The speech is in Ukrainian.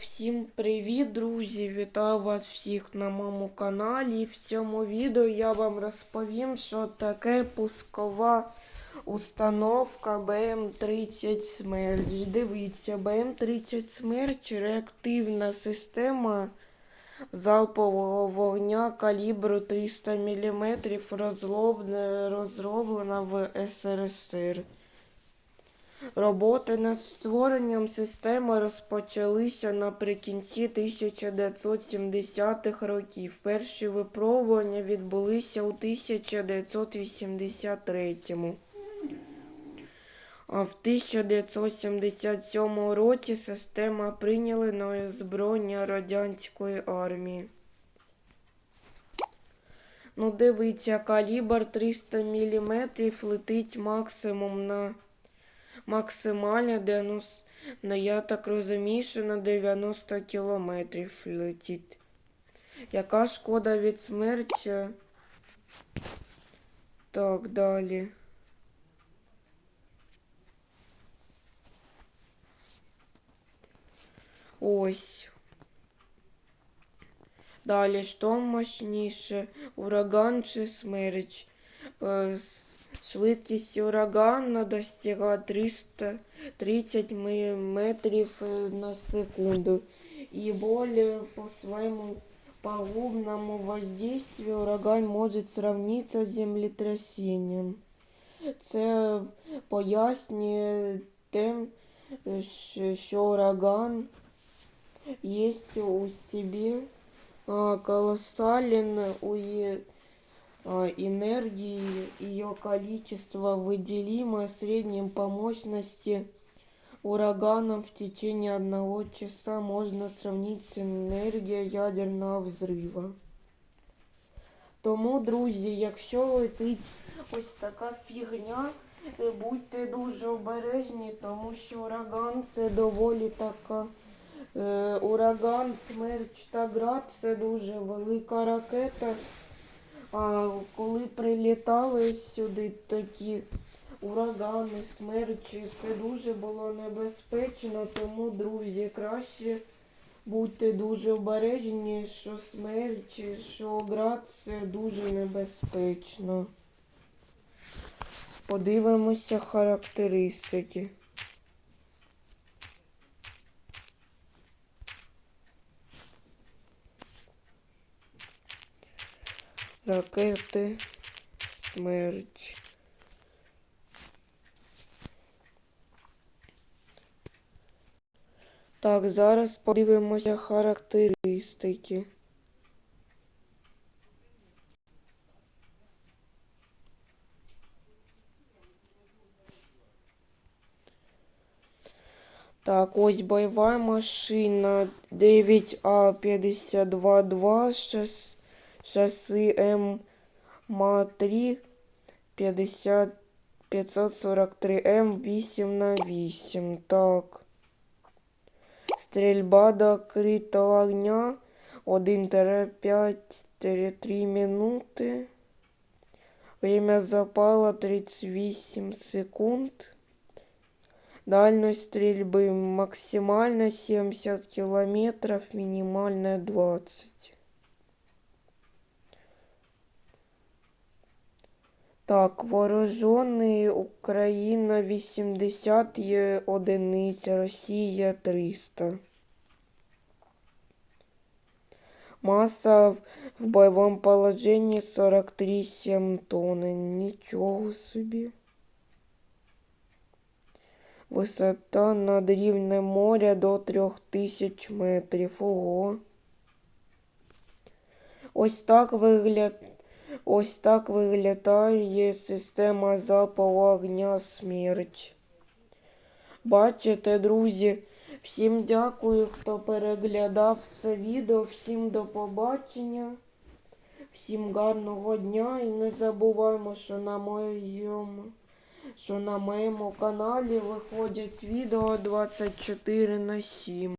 Всім привіт, друзі! Вітаю вас всіх на моєму каналі. В цьому відео я вам розповім, що таке пускова установка BM30 Смерч. Дивіться, BM30 Смерч реактивна система залпового вогня калібру 300 мм, розроблена в СРСР. Роботи над створенням системи розпочалися наприкінці 1970-х років. Перші випробування відбулися у 1983-му. А в 1977 році система прийняли на озброєння радянської армії. Ну, дивіться, калібр 300 мм летить максимум на максимально 90, ну, я так розумію, що на 90 кілометрів летить. Яка шкода від смерча? Так, далі. Ось. Далі, що мощніше? Ураган чи смерч? Е, Швидкість урагана достигає 330 метрів на секунду. И более по своему пагубному воздействию ураган может сравниться з землетрясением. Це пояснює тим, щ- що ураган є у собі а, колоссален уе- а, Энергии, ее количество выделимо средним по мощности ураганом в течение одного часа можно сравнить с енергією ядерного взрива. Тому, друзі, якщо летить ось така фігня, е, будьте дуже обережні, тому що ураган це доволі така. Е, ураган, смерч та град це дуже велика ракета. Коли прилітали сюди такі урагани, смерчі, це дуже було небезпечно, тому, друзі, краще будьте дуже обережні, що смерчі, що град це дуже небезпечно. Подивимося характеристики. Ракети смерч. Так, зараз подивимося характеристики. Так, ось бойова машина 9А522 шас... шаси М-3 50... 543 М8 на 8. Так. Стрільба до критого огня 1-5-3 минути. Время запала 38 секунд. Дальность стрельбы максимально 70 километров, минимальная 20. Так, вооружений Україна 80 є одиниць, Росія 300. Масса в бойовому положенні 43,7 тонн. Нічого собі. Висота над рівнем моря до 3000 метрів. Ого. Ось так вигляд... Ось так виглядає система залпового огня смерч. Бачите, друзі, всім дякую, хто переглядав це відео. Всім до побачення. Всім гарного дня і не забуваємо, що на моєму, що на моєму каналі виходять відео 24 на 7.